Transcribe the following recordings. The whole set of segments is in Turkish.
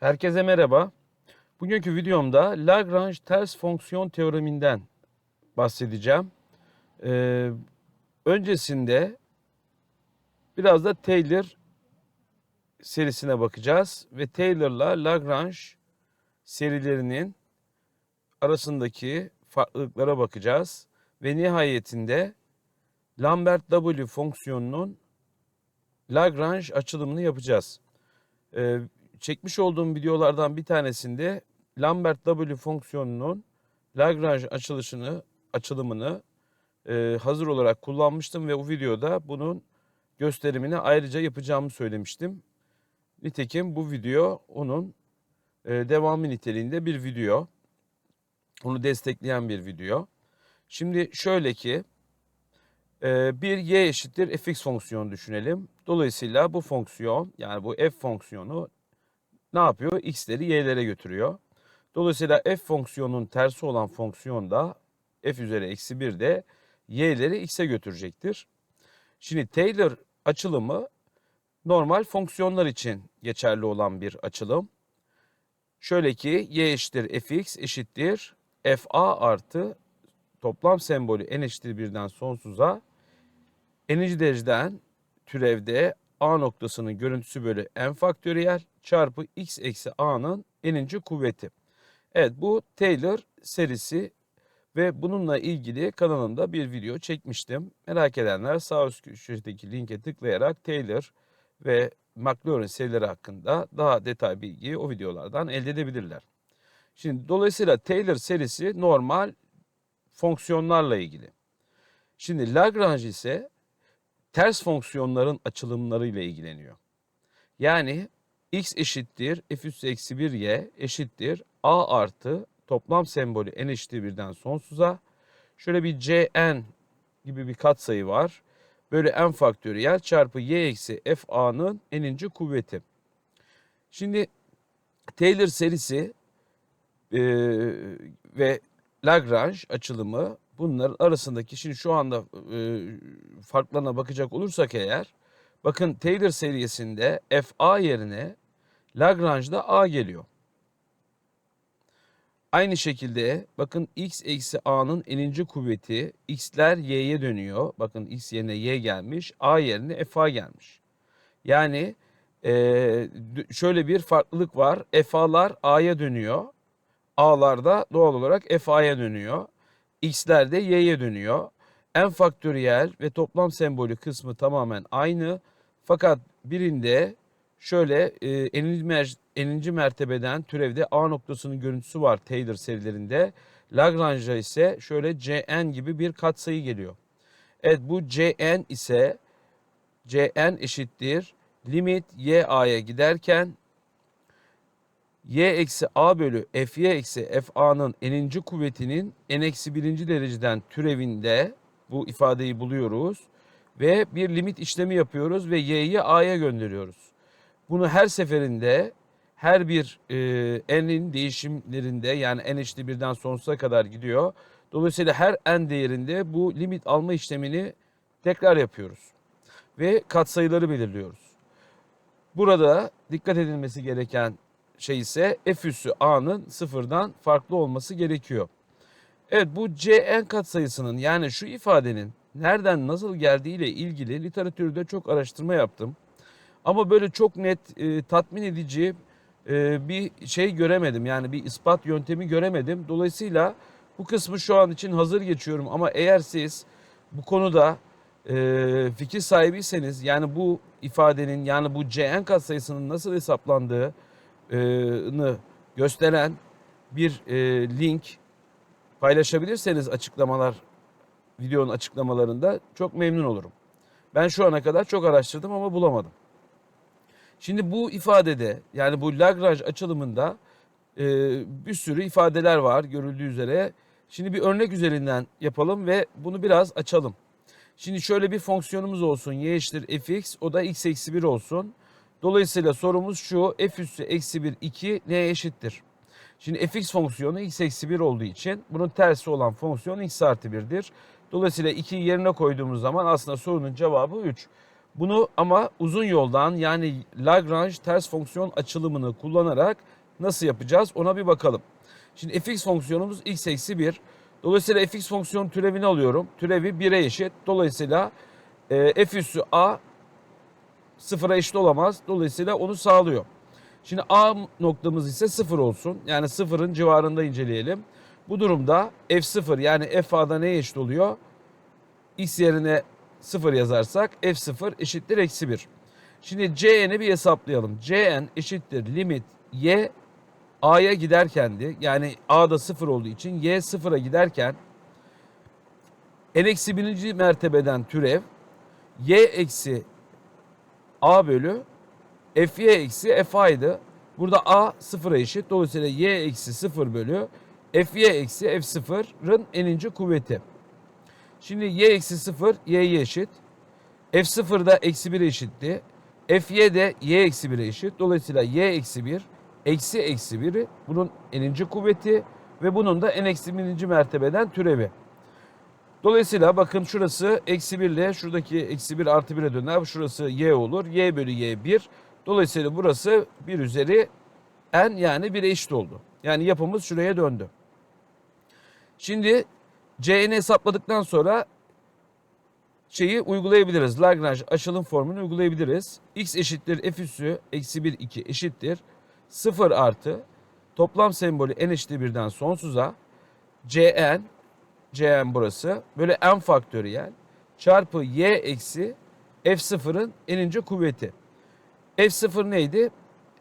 Herkese merhaba. Bugünkü videomda Lagrange ters fonksiyon teoreminden bahsedeceğim. Ee, öncesinde biraz da Taylor serisine bakacağız ve Taylor'la Lagrange serilerinin arasındaki farklılıklara bakacağız ve nihayetinde Lambert W fonksiyonunun Lagrange açılımını yapacağız. Ee, çekmiş olduğum videolardan bir tanesinde Lambert W fonksiyonunun Lagrange açılışını, açılımını e, hazır olarak kullanmıştım ve o videoda bunun gösterimini ayrıca yapacağımı söylemiştim. Nitekim bu video onun e, devamı niteliğinde bir video. Onu destekleyen bir video. Şimdi şöyle ki e, bir y eşittir fx fonksiyonu düşünelim. Dolayısıyla bu fonksiyon yani bu f fonksiyonu ne yapıyor? X'leri y'lere götürüyor. Dolayısıyla f fonksiyonun tersi olan fonksiyon da f üzeri eksi 1 de y'leri x'e götürecektir. Şimdi Taylor açılımı normal fonksiyonlar için geçerli olan bir açılım. Şöyle ki y eşittir fx eşittir fa artı toplam sembolü n eşittir birden sonsuza n'inci dereceden türevde a noktasının görüntüsü bölü n faktöriyel çarpı x eksi a'nın n'inci kuvveti. Evet bu Taylor serisi ve bununla ilgili kanalımda bir video çekmiştim. Merak edenler sağ üst köşedeki linke tıklayarak Taylor ve McLaurin serileri hakkında daha detay bilgiyi o videolardan elde edebilirler. Şimdi dolayısıyla Taylor serisi normal fonksiyonlarla ilgili. Şimdi Lagrange ise ters fonksiyonların açılımlarıyla ilgileniyor. Yani x eşittir f üssü eksi 1 y eşittir a artı toplam sembolü n eşittir birden sonsuza. Şöyle bir cn gibi bir katsayı var. Böyle n faktöriyel çarpı y eksi f a'nın n'inci kuvveti. Şimdi Taylor serisi e, ve Lagrange açılımı bunların arasındaki şimdi şu anda e, farklarına bakacak olursak eğer bakın Taylor serisinde FA yerine Lagrange'da A geliyor. Aynı şekilde bakın x eksi a'nın n'inci kuvveti x'ler y'ye dönüyor. Bakın x yerine y gelmiş. A yerine fa gelmiş. Yani e, şöyle bir farklılık var. fa'lar a'ya dönüyor. A'lar da doğal olarak fa'ya dönüyor. X'ler de y'ye dönüyor. n faktöriyel ve toplam sembolü kısmı tamamen aynı. Fakat birinde şöyle e, n'inci mertebeden türevde A noktasının görüntüsü var Taylor serilerinde. Lagrange'a ise şöyle Cn gibi bir katsayı geliyor. Evet bu Cn ise Cn eşittir limit y a'ya giderken y eksi a bölü fy eksi f a'nın n'inci kuvvetinin n eksi birinci dereceden türevinde bu ifadeyi buluyoruz. Ve bir limit işlemi yapıyoruz ve y'yi a'ya gönderiyoruz. Bunu her seferinde her bir e, n'in değişimlerinde yani n eşittir birden sonsuza kadar gidiyor. Dolayısıyla her n değerinde bu limit alma işlemini tekrar yapıyoruz. Ve katsayıları belirliyoruz. Burada dikkat edilmesi gereken şey ise f üssü a'nın sıfırdan farklı olması gerekiyor. Evet bu cn katsayısının yani şu ifadenin nereden nasıl geldiği ile ilgili literatürde çok araştırma yaptım. Ama böyle çok net e, tatmin edici e, bir şey göremedim. Yani bir ispat yöntemi göremedim. Dolayısıyla bu kısmı şu an için hazır geçiyorum. Ama eğer siz bu konuda e, fikir sahibiyseniz yani bu ifadenin yani bu cn katsayısının nasıl hesaplandığını gösteren bir e, link paylaşabilirseniz açıklamalar videonun açıklamalarında çok memnun olurum. Ben şu ana kadar çok araştırdım ama bulamadım. Şimdi bu ifadede yani bu Lagrange açılımında e, bir sürü ifadeler var görüldüğü üzere. Şimdi bir örnek üzerinden yapalım ve bunu biraz açalım. Şimdi şöyle bir fonksiyonumuz olsun. y eşittir fx o da x eksi 1 olsun. Dolayısıyla sorumuz şu f üssü eksi 1 2 neye eşittir? Şimdi fx fonksiyonu x eksi 1 olduğu için bunun tersi olan fonksiyon x artı 1'dir. Dolayısıyla 2'yi yerine koyduğumuz zaman aslında sorunun cevabı 3. Bunu ama uzun yoldan yani Lagrange ters fonksiyon açılımını kullanarak nasıl yapacağız ona bir bakalım. Şimdi fx fonksiyonumuz x eksi 1. Dolayısıyla fx fonksiyon türevini alıyorum. Türevi 1'e eşit. Dolayısıyla e, f üssü a sıfıra eşit olamaz. Dolayısıyla onu sağlıyor. Şimdi a noktamız ise sıfır olsun. Yani sıfırın civarında inceleyelim. Bu durumda f0 yani f a'da neye eşit oluyor? x yerine 0 yazarsak f0 eşittir eksi 1. Şimdi cn'i bir hesaplayalım. cn eşittir limit y a'ya giderkendi. Yani a'da 0 olduğu için y 0'a giderken n eksi birinci mertebeden türev y eksi a bölü fy eksi fa'ydı. Burada a 0'a eşit. Dolayısıyla y eksi 0 bölü fy eksi f0'ın n'inci kuvveti. Şimdi y eksi 0 y'ye eşit. f0 da eksi 1'e eşitti. fy de y eksi 1'e eşit. Dolayısıyla y eksi 1 eksi eksi 1'i bunun n'inci kuvveti ve bunun da n eksi 1. mertebeden türevi. Dolayısıyla bakın şurası eksi 1 ile şuradaki eksi 1 artı 1'e döner. Şurası y olur. y bölü y 1. Dolayısıyla burası 1 üzeri n yani 1'e eşit oldu. Yani yapımız şuraya döndü. Şimdi C'ni hesapladıktan sonra şeyi uygulayabiliriz. Lagrange aşılım formunu uygulayabiliriz. X eşittir f üssü eksi 1 2 eşittir. 0 artı toplam sembolü n eşittir 1'den sonsuza Cn Cn burası böyle n faktöriyel çarpı y eksi f0'ın n'inci kuvveti. f0 neydi?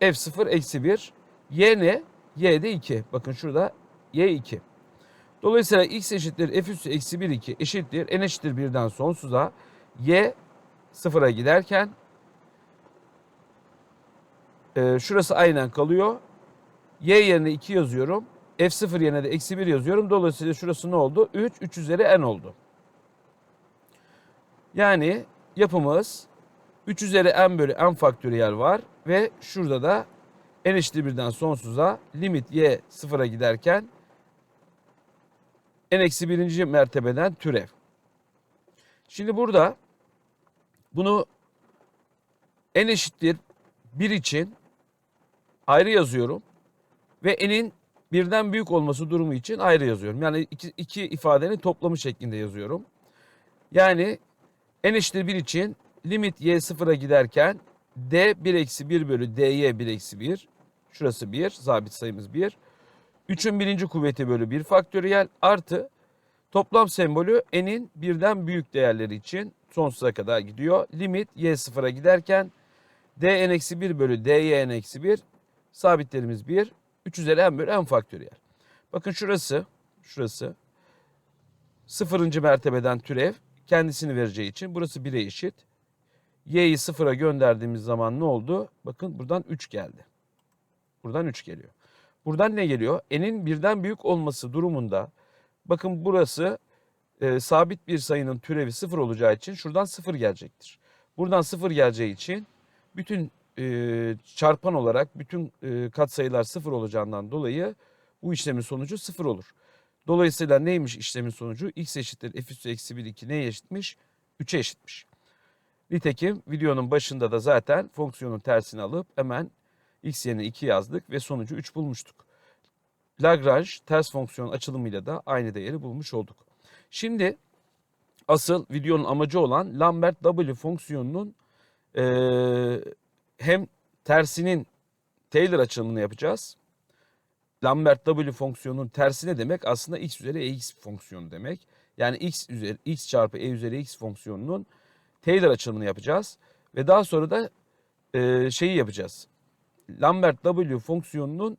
f0 eksi 1. y ne? y de 2. Bakın şurada y 2. Dolayısıyla x eşittir f üssü eksi 1 2 eşittir n eşittir 1'den sonsuza y sıfıra giderken e, şurası aynen kalıyor. y yerine 2 yazıyorum. F0 yerine de eksi 1 yazıyorum. Dolayısıyla şurası ne oldu? 3, 3 üzeri n oldu. Yani yapımız 3 üzeri n bölü n faktöriyel var ve şurada da n eşittir 1'den sonsuza limit y sıfıra giderken n eksi birinci mertebeden türev. Şimdi burada bunu n eşittir 1 için ayrı yazıyorum ve n'in birden büyük olması durumu için ayrı yazıyorum. Yani iki, iki ifadenin toplamı şeklinde yazıyorum. Yani n eşittir 1 için limit y sıfıra giderken d 1 eksi 1 bölü dy 1 eksi 1. Şurası 1, sabit sayımız 1. 3'ün birinci kuvveti bölü 1 faktöriyel artı toplam sembolü n'in birden büyük değerleri için sonsuza kadar gidiyor. Limit y sıfıra giderken dn eksi 1 bölü dy n eksi 1 sabitlerimiz 1. 3 üzeri n bölü n faktöriyel. Bakın şurası, şurası sıfırıncı mertebeden türev kendisini vereceği için burası 1'e eşit. Y'yi sıfıra gönderdiğimiz zaman ne oldu? Bakın buradan 3 geldi. Buradan 3 geliyor. Buradan ne geliyor? N'in birden büyük olması durumunda bakın burası e, sabit bir sayının türevi 0 olacağı için şuradan 0 gelecektir. Buradan 0 geleceği için bütün e, çarpan olarak bütün e, katsayılar 0 olacağından dolayı bu işlemin sonucu 0 olur. Dolayısıyla neymiş işlemin sonucu? x eşittir f üssü eksi 1 2 neye eşitmiş? 3'e eşitmiş. Nitekim videonun başında da zaten fonksiyonun tersini alıp hemen x yerine 2 yazdık ve sonucu 3 bulmuştuk. Lagrange ters fonksiyon açılımıyla da aynı değeri bulmuş olduk. Şimdi asıl videonun amacı olan Lambert W fonksiyonunun e, hem tersinin Taylor açılımını yapacağız. Lambert W fonksiyonunun tersi ne demek? Aslında x üzeri ex fonksiyonu demek. Yani x üzeri x çarpı e üzeri x fonksiyonunun Taylor açılımını yapacağız. Ve daha sonra da e, şeyi yapacağız. Lambert W fonksiyonunun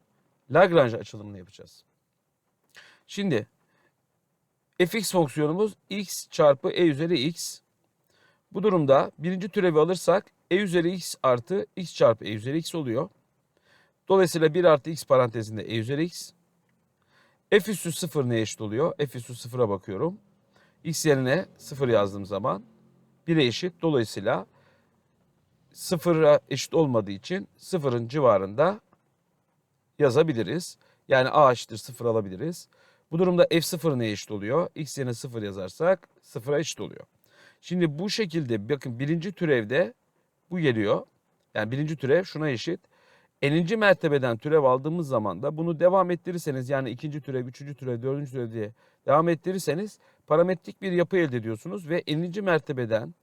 Lagrange açılımını yapacağız. Şimdi fx fonksiyonumuz x çarpı e üzeri x. Bu durumda birinci türevi alırsak e üzeri x artı x çarpı e üzeri x oluyor. Dolayısıyla 1 artı x parantezinde e üzeri x. f üssü 0 neye eşit oluyor? f üssü 0'a bakıyorum. x yerine 0 yazdığım zaman 1'e eşit. Dolayısıyla 0'a eşit olmadığı için 0'ın civarında yazabiliriz. Yani a eşittir 0 alabiliriz. Bu durumda f0 neye eşit oluyor? x yerine 0 yazarsak 0'a eşit oluyor. Şimdi bu şekilde bakın birinci türevde bu geliyor. Yani birinci türev şuna eşit. N'inci mertebeden türev aldığımız zaman da bunu devam ettirirseniz yani ikinci türev, üçüncü türev, dördüncü türev diye devam ettirirseniz parametrik bir yapı elde ediyorsunuz ve n'inci mertebeden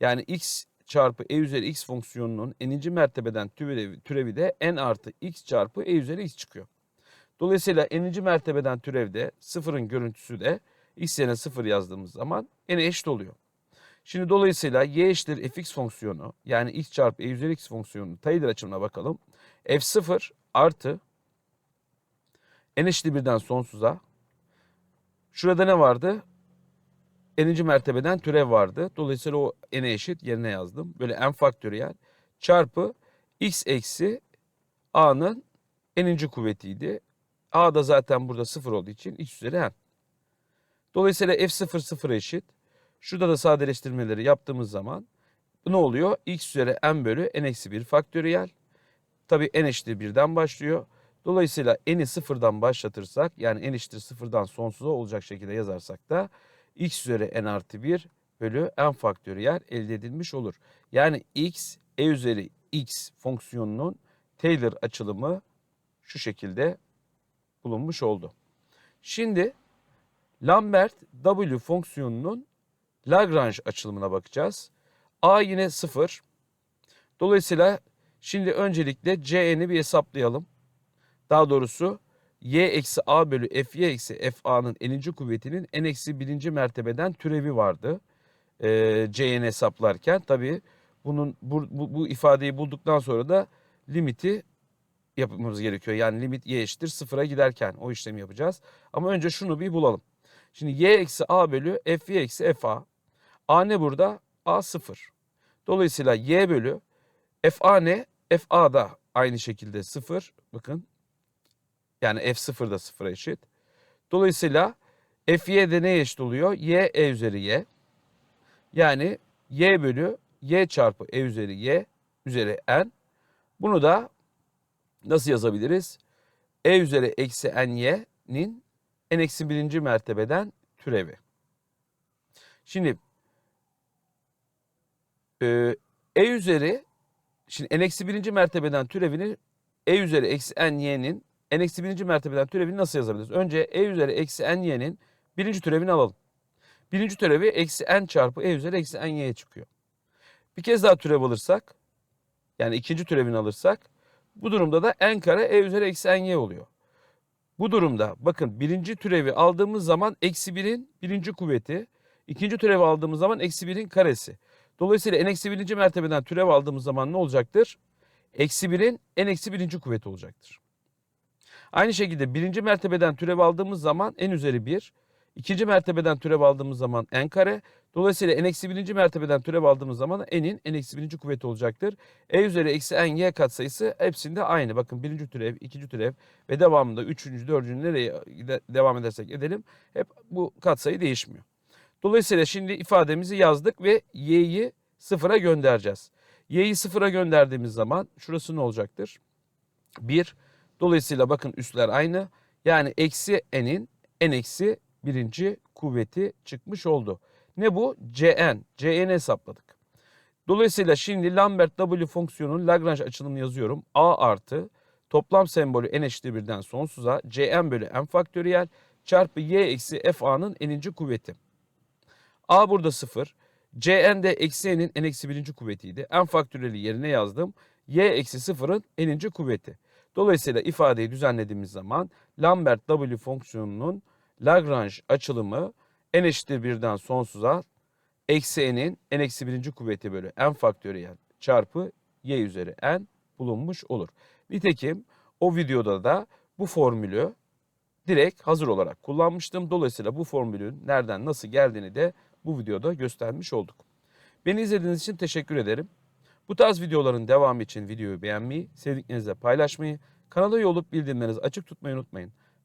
yani x çarpı e üzeri x fonksiyonunun n'inci mertebeden türevi, türevi de n artı x çarpı e üzeri x çıkıyor. Dolayısıyla n'inci mertebeden türevde sıfırın görüntüsü de x yerine sıfır yazdığımız zaman n'e eşit oluyor. Şimdi dolayısıyla y eşittir fx fonksiyonu yani x çarpı e üzeri x fonksiyonu Taylor açımına bakalım. f0 artı n eşittir birden sonsuza. Şurada ne vardı? n'inci mertebeden türev vardı. Dolayısıyla o n'e eşit yerine yazdım. Böyle n faktöriyel çarpı x eksi a'nın n'inci kuvvetiydi. a da zaten burada sıfır olduğu için x üzeri n. Dolayısıyla f0 sıfıra eşit. Şurada da sadeleştirmeleri yaptığımız zaman ne oluyor? x üzeri n bölü n eksi 1 faktöriyel. Tabii n eşittir birden başlıyor. Dolayısıyla n'i sıfırdan başlatırsak yani n eşittir sıfırdan sonsuza olacak şekilde yazarsak da x üzeri n artı 1 bölü n faktöriyel elde edilmiş olur. Yani x e üzeri x fonksiyonunun Taylor açılımı şu şekilde bulunmuş oldu. Şimdi Lambert W fonksiyonunun Lagrange açılımına bakacağız. A yine 0. Dolayısıyla şimdi öncelikle Cn'i bir hesaplayalım. Daha doğrusu y eksi a bölü fy eksi fa'nın n'inci kuvvetinin n eksi birinci mertebeden türevi vardı. Ee, Cn'i hesaplarken tabii bunun bu, bu, bu ifadeyi bulduktan sonra da limiti yapmamız gerekiyor. Yani limit y eşittir sıfıra giderken o işlemi yapacağız. Ama önce şunu bir bulalım. Şimdi y eksi a bölü f y eksi f a. A ne burada? A sıfır. Dolayısıyla y bölü f a ne? F a da aynı şekilde sıfır. Bakın. Yani f sıfır da sıfıra eşit. Dolayısıyla f y de neye eşit oluyor? Y e üzeri y. Yani y bölü y çarpı e üzeri y üzeri n. Bunu da nasıl yazabiliriz? e üzeri eksi n n'y'nin en n-1. mertebeden türevi. Şimdi e, e üzeri şimdi en n-1. mertebeden türevini e üzeri eksi n y'nin en n-1. mertebeden türevini nasıl yazabiliriz? Önce e üzeri eksi n y'nin birinci türevini alalım. Birinci türevi eksi n çarpı e üzeri eksi n y'ye çıkıyor. Bir kez daha türev alırsak yani ikinci türevini alırsak bu durumda da n kare e üzeri eksi n y oluyor. Bu durumda bakın birinci türevi aldığımız zaman eksi birin birinci kuvveti. ikinci türevi aldığımız zaman eksi birin karesi. Dolayısıyla n eksi birinci mertebeden türev aldığımız zaman ne olacaktır? Eksi birin n eksi birinci kuvveti olacaktır. Aynı şekilde birinci mertebeden türev aldığımız zaman n üzeri 1. ikinci mertebeden türev aldığımız zaman n kare. Dolayısıyla n eksi birinci mertebeden türev aldığımız zaman n'in n eksi birinci kuvveti olacaktır. E üzeri eksi n y katsayısı hepsinde aynı. Bakın birinci türev, ikinci türev ve devamında üçüncü, dördüncü nereye devam edersek edelim. Hep bu katsayı değişmiyor. Dolayısıyla şimdi ifademizi yazdık ve y'yi sıfıra göndereceğiz. Y'yi sıfıra gönderdiğimiz zaman şurası ne olacaktır? 1. Dolayısıyla bakın üstler aynı. Yani eksi n'in n eksi birinci kuvveti çıkmış oldu. Ne bu? Cn. Cn'i hesapladık. Dolayısıyla şimdi Lambert W fonksiyonunun Lagrange açılımını yazıyorum. A artı toplam sembolü n eşittir birden sonsuza Cn bölü n faktöriyel çarpı y eksi fa'nın n'inci kuvveti. A burada 0. Cn de eksi n'in n eksi birinci kuvvetiydi. n faktöriyeli yerine yazdım. y eksi 0'ın n'inci kuvveti. Dolayısıyla ifadeyi düzenlediğimiz zaman Lambert W fonksiyonunun Lagrange açılımı n eşittir birden sonsuza eksi n'in n eksi birinci kuvveti bölü n faktöriyel çarpı y üzeri n bulunmuş olur. Nitekim o videoda da bu formülü direkt hazır olarak kullanmıştım. Dolayısıyla bu formülün nereden nasıl geldiğini de bu videoda göstermiş olduk. Beni izlediğiniz için teşekkür ederim. Bu tarz videoların devamı için videoyu beğenmeyi, sevdiklerinizle paylaşmayı, kanala üye olup bildirimlerinizi açık tutmayı unutmayın.